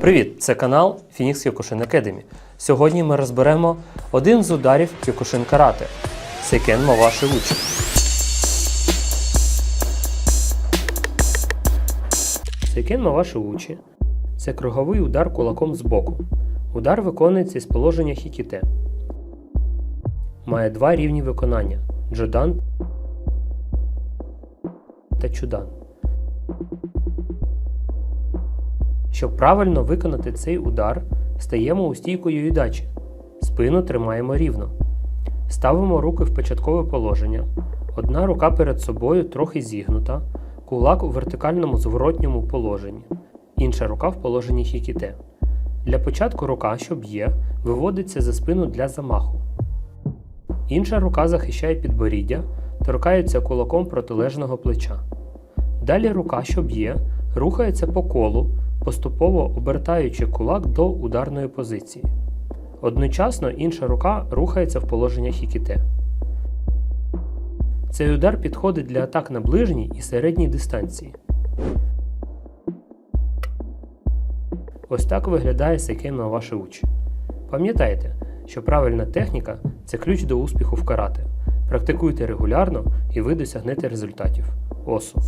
Привіт! Це канал Phoenix Kyokushin Academy. Сьогодні ми розберемо один з ударів Kyokushin Карате Сейкен Маваши Учі. Сейкен Маваши Учі це круговий удар кулаком з боку. Удар виконується із положення хікіте. Має два рівні виконання джодан та чудан. Щоб правильно виконати цей удар, стаємо у стійку юїдачі. Спину тримаємо рівно. Ставимо руки в початкове положення. Одна рука перед собою трохи зігнута, кулак у вертикальному зворотньому положенні, інша рука в положенні хікіте. Для початку рука, що б'є, виводиться за спину для замаху. Інша рука захищає підборіддя, торкається кулаком протилежного плеча. Далі рука, що б'є, рухається по колу, поступово обертаючи кулак до ударної позиції. Одночасно інша рука рухається в положення хікіте. Цей удар підходить для атак на ближній і середній дистанції. Ось так виглядає сейкен на ваші очі. Пам'ятайте, що правильна техніка це ключ до успіху в карате. Практикуйте регулярно і ви досягнете результатів. Осу.